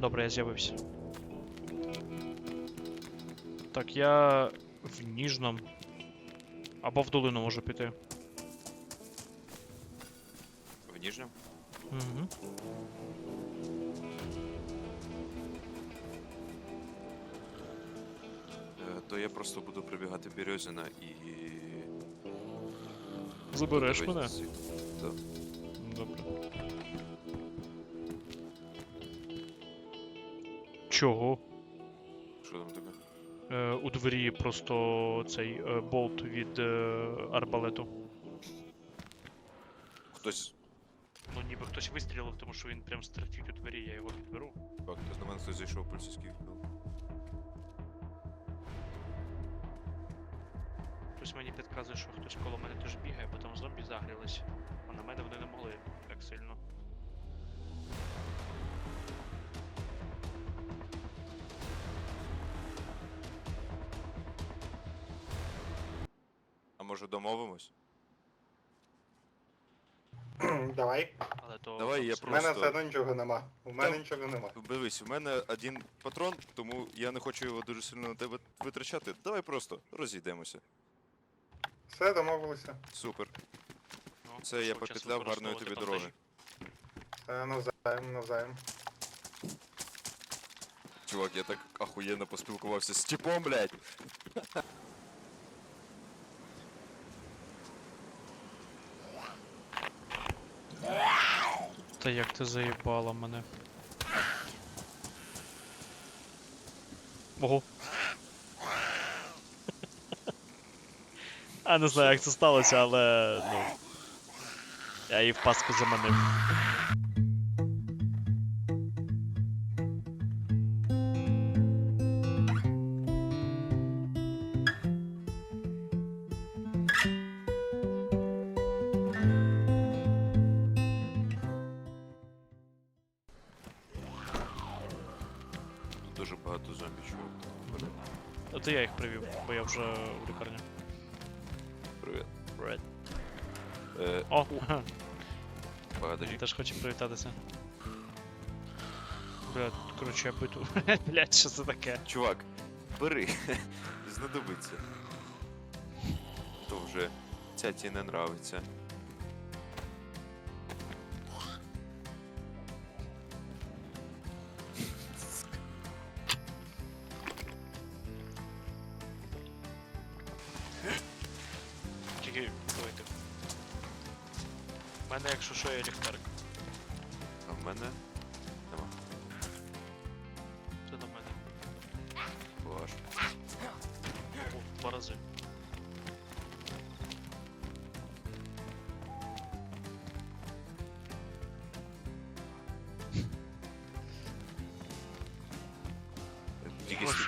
Добре, я з'явився. Так, я в Ніжном. Або в долину можу піти. В Ніжньому? Угу. Е, То я просто буду прибігати Березіна і. Забереш мене? Так. Добре. Чого? Що там таке? Е, у двері просто цей е, болт від е, арбалету. Хтось. Ну ніби хтось вистрілив, тому що він прям стратить у двері, я його підберу. Так, на мене хтось зайшов поліцейський відділ. Хтось мені підказує, що хтось коло мене теж бігає, бо там зомбі загрілись. А на мене вони не могли так сильно. Може домовимось? Давай. Але то. Давай, я У Просто- мене все одно нічого нема. У мене Там- нічого нема. Дивись, у мене один патрон, тому я не хочу його дуже сильно на тебе витрачати. Давай просто розійдемося. Все, домовилися. Супер. Ну, Це я прийшов час попетляв, гарної тобі використовувати дороги. Все, навзаєм, навзаєм. Чувак, я так ахуєнно поспілкувався з типом, блядь. Та як ти заїбала мене. Ого. А не знаю, як це сталося, але. ну. Я її в паску заманив. Теж хоче привітатися. Блядь, коротше, я биту. Блядь, що це таке? Чувак, бери. Знадобиться. То вже ця ті не нравиться.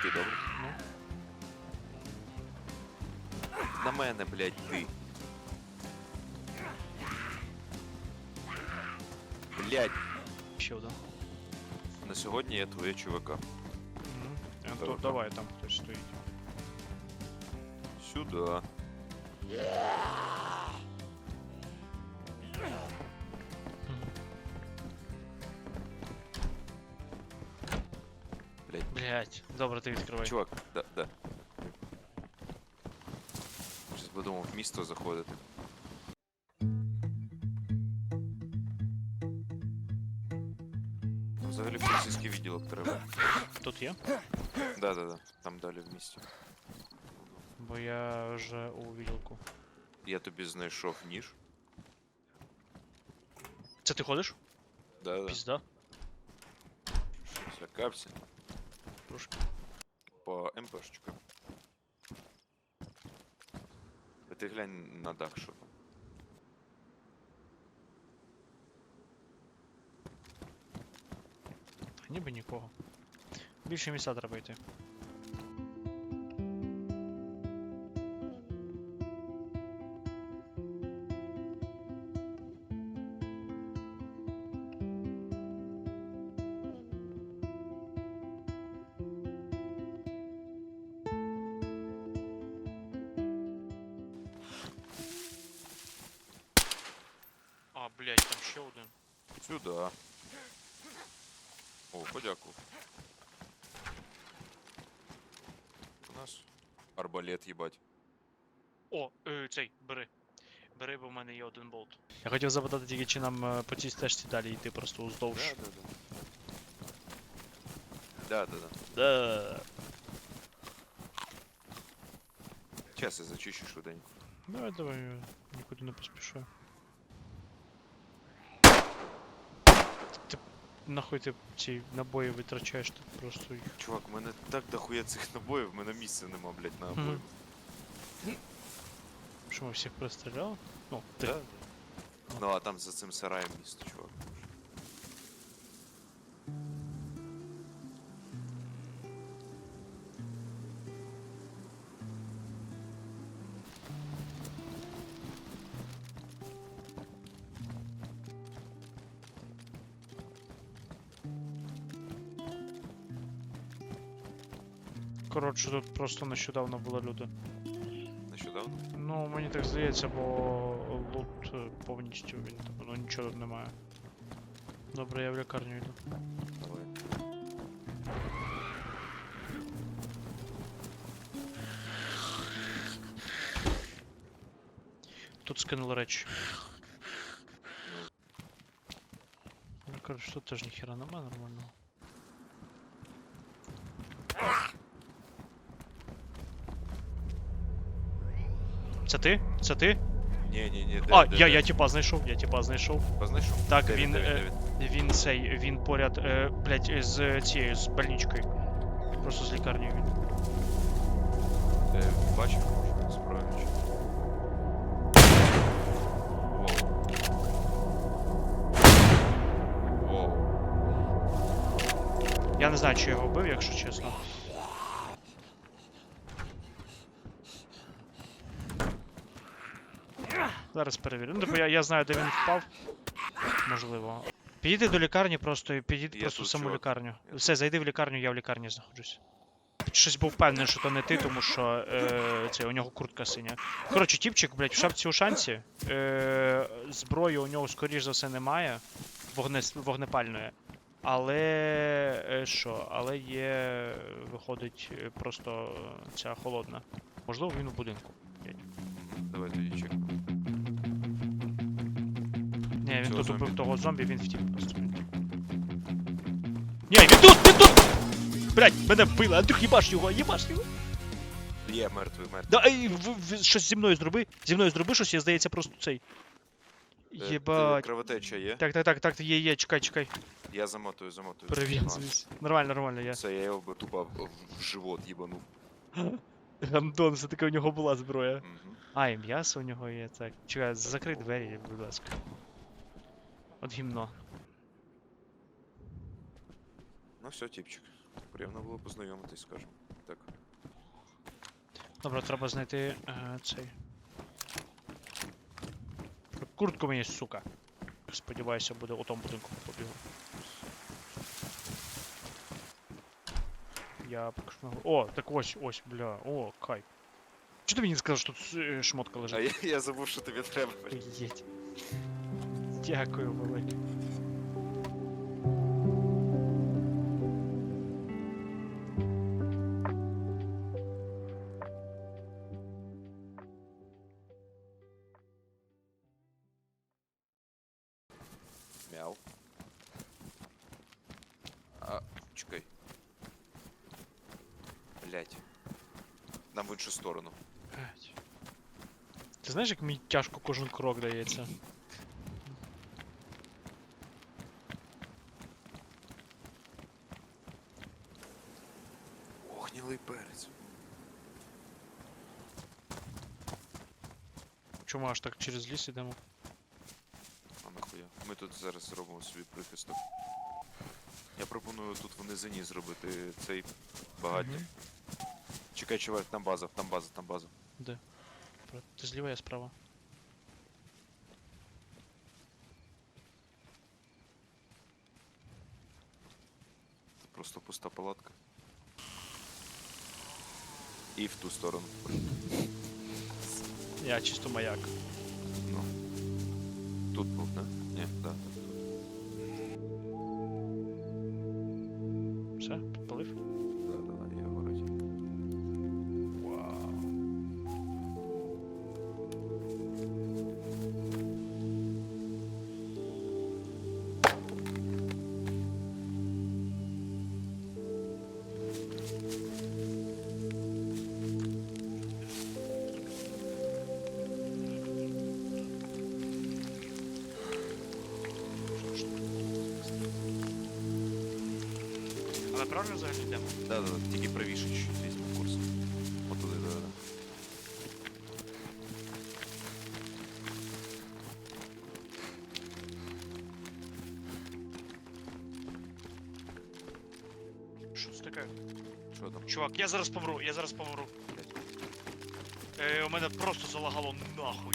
Тільки Ось. стільки добре. Ну. На мене, блядь, ти. Блядь, Ще один. на сьогодні я твоє чувака. Угу. То Добре. давай, там хтось стоїть. Сюда. Блять, добре, ти відкривай. Чувак, да, да. Щас будемо в місто заходити. Там Взагалі поліцейський відділок треба. Тут є? Да, да, да. Там далі в місті. Бо я вже у відділку. Я тобі знайшов ніж. Це ти ходиш? Да, да. Пізда. Злякався. Трошки. По МПшечкам. А ти глянь на дах, що там. Ніби нікого. Більше місця треба йти. арбалет, їбать. О, е, цей, бери. Бери, бо в мене є один болт. Я хотів запитати тільки, чи нам е, по цій стежці далі йти просто уздовж. Да, да, да. Да, да, да. Да. Час я зачищу швиденько. Давай, давай, я нікуди не поспішаю. Нахуй ти ці набої витрачаєш тут просто їх. Чувак, у мене так дохуя цих набоїв, в мене місця нема, блядь, на Мгм. обоїм. Що ми всіх пристріляли? Ну, ти. Да? Ну а там за цим сараєм місто, чувак. Коротше, тут просто нещодавно були люди. Нещодавно. Ну, мені так здається, бо лут е, повністю він типу, ну нічого тут немає. Добре, я в лікарню йду. Давай. Тут скинули речі. Ну, коротше, тут теж ніхера немає нормально. Це ти? Це ти? Ні, ні, ні, де, а, де, я, де? я типа знайшов, я типа знайшов. Познайшов? Так, Де він, де е, де Він цей, він поряд, е, блять, з цією, з больничкою. Просто з лікарнею він. Де? Бачив, не справді. Воу. Воу. Я не знаю, чи я його вбив, якщо чесно. Зараз перевірю. Ну, типу, я, я знаю, де він впав. Можливо. Підійди до лікарні просто і підійди Я просто в тут, саму чувак. лікарню. Все, зайди в лікарню, я в лікарні знаходжусь. Щось був впевнений, що то не ти, тому що е, це, у нього куртка синя. Коротше, тіпчик, блядь, в шапці у шанці. Е, зброї у нього, скоріш за все, немає. Вогне, вогнепальної. Але е, що? Але є, виходить, е, просто е, ця холодна. Можливо, він у будинку. Давай тоді чек. Ні, він тут убив того зомбі, він втік просто. Ні, він тут! Він тут! Блять, мене вбили, Андрюх, їбаш його, їбаш його! Є мертвий, мертвий. Да, ей, в, в, щось зі мною зроби. Зі мною зроби щось, я здається, просто цей. Е, Єбать. Кровотеча є? Так, так, так, так, є, є, чекай, чекай. Я замотую, замотую. Перев'язуюсь. Нормально, нормально, я. Це я його би тупо в в живот їбанув. Гандон, все таки у нього була зброя. Мгм. А, і м'ясо у нього є, так. Чекай, закрий двері, будь ласка. От гімно. Ну все, типчик. Приємно було познайомитись, скажімо. Так. Добре, треба знайти е, цей. Куртку мені, сука. Сподіваюся, буде у тому будинку побігу. Я поки що. не- О, так ось, ось, бля. О, кайф. Чого ти мені не сказав, що тут е, шмотка А лежить? я, я забув, що тобі треба. Офігеть. Дякую, велике. Мяу. А, чекай. Блять. Нам в іншу сторону. Блядь. Ти знаєш, як мені тяжко кожен крок дається? Чому аж так через ліс ідемо? А нахуя? Ми тут зараз зробимо собі прихисток. Я пропоную тут в низині зробити цей багаття. Мгм. Чекай, чувак, там база, там база, там база. Де? Про- Ти зліва, я справа. Це просто пуста палатка. І в ту сторону. Я чисто маяк. Ну. Тут був, да? Ні, да. Все, підпалив? Але взагалі йдемо? Да, да, да, тільки правіше чуть-чуть візьму курс. Отуди, да, да. Що це таке? Що там? Чувак, я зараз помру, я зараз помру. Е, у мене просто залагало нахуй.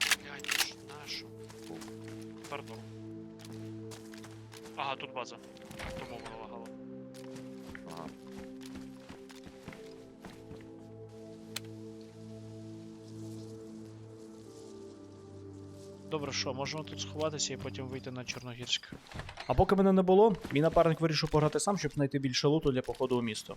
Блядь, ти ж нашу. Пардон. Ага, тут база. Тому воно. Добре, що, можемо тут сховатися і потім вийти на Чорногірськ. А поки мене не було, мій напарник вирішив пограти сам, щоб знайти більше луту для походу у місто.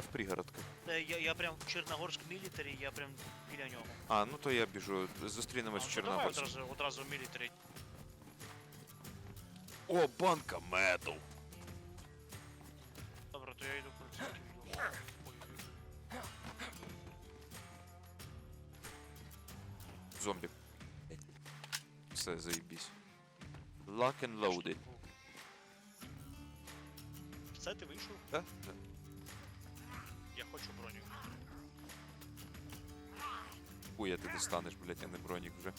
я в пригородках. Я, я прям в Черногорськ мілітарі, я прям біля нього. А, ну то я біжу. Зустрінемось в ну, давай одразу, одразу в мілітарі. О, банка меду! Добре, то я йду про це. Зомбі. Все, заїбісь. Lock and loaded. Все, ти вийшов? Да? Да. Хуя ти достанеш, блядь, а не бронік вже.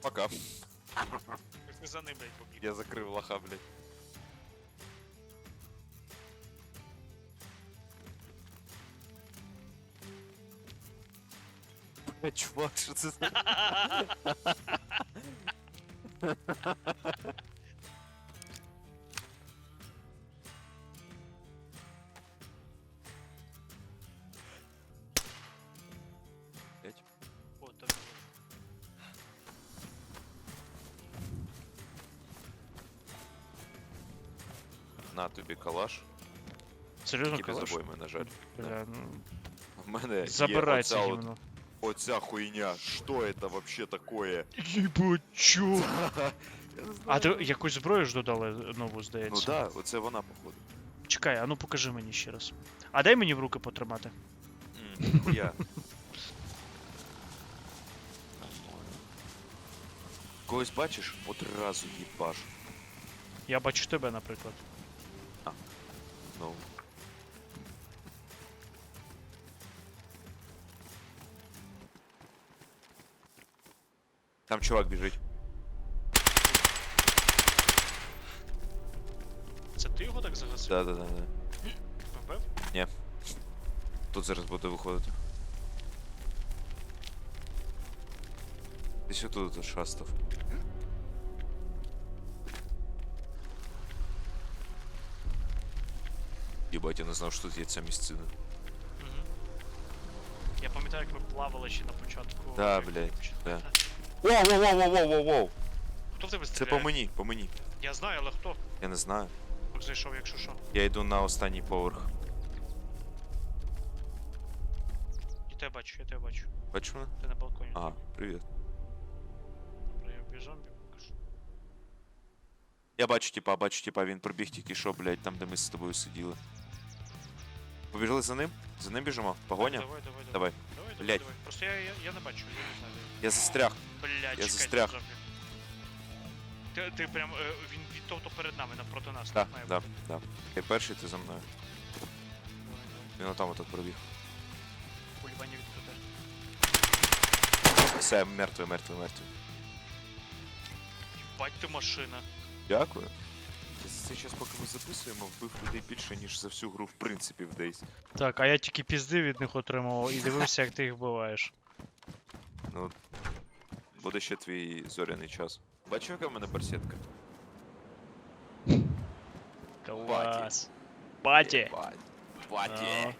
Пока. За ним, блядь, побіг. Я закрив лоха, блядь. Бля, чувак, що це за... калаш. Серйозно Тільки калаш? забойми, на жаль. Бля, ну, В мене є це оця, от, оця хуйня. Що это вообще такое? Єбать, чо? А ти якусь зброю ж додали нову, Ну здається? да, оце вона, походу. Чекай, а ну покажи мені ще раз. А дай мені в руки потримати. М, Я. Когось бачиш, одразу їбаш. Я бачу тебе, наприклад. Ну. Там чувак біжить. Це ти його так загасив? Да, да, да, да. Вбив? Тут зараз буде виходити. Десь отут тут шастав. Єбать, я не знав, що тут є ця місцина. Мгм. Я пам'ятаю, як ми плавали ще на початку. Да, як блядь, початку. да. Воу, воу, воу, воу, воу, воу, воу! Хто в тебе Це стріляє? по мені, по мені. Я знаю, але хто? Я не знаю. Як зайшов, якщо що. Я йду на останній поверх. Я тебе бачу, я тебе бачу. Бачиш мене? Ти на балконі. Ага, привіт. Добре, я вбіжу, покажу. Я бачу типа, бачу типа, він пробіг тільки що, блядь, там, де ми з тобою сиділи. Побіжали за ним? За ним біжимо? Погоня? Давай, давай, давай. Давай. Давай, давай, Блядь. давай. Просто я, я, я не бачу, я не знаю. Я застряг. Блядь, чекай, застряг. зомбі. Ти, ти прям, е, він від тобто перед нами, навпроти нас. Да, так має да, бути. да. Я перший, ти за мною. Він отам отут пробіг. Полювання відкрите. Все, мертвий, мертвий, мертвий. Бать ти машина. Дякую. За цей час, поки ми записуємо, вбив людей більше, ніж за всю гру, в принципі, в Days. Так, а я тільки пізди від них отримував і дивився, як ти їх вбиваєш. Ну, буде ще твій зоряний час. Бачив, яка в мене барсетка? Клас. Баті. Бать. Баті.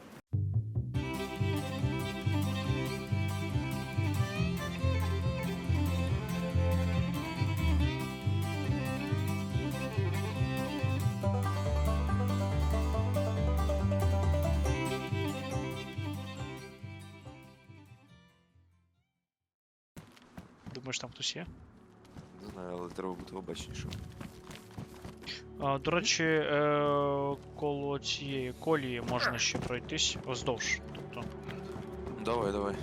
Є? Не знаю, але треба бути обачнішим. А, до речі, е, коло цієї колії можна ще пройтись оздовж. Тобто, Давай, давай.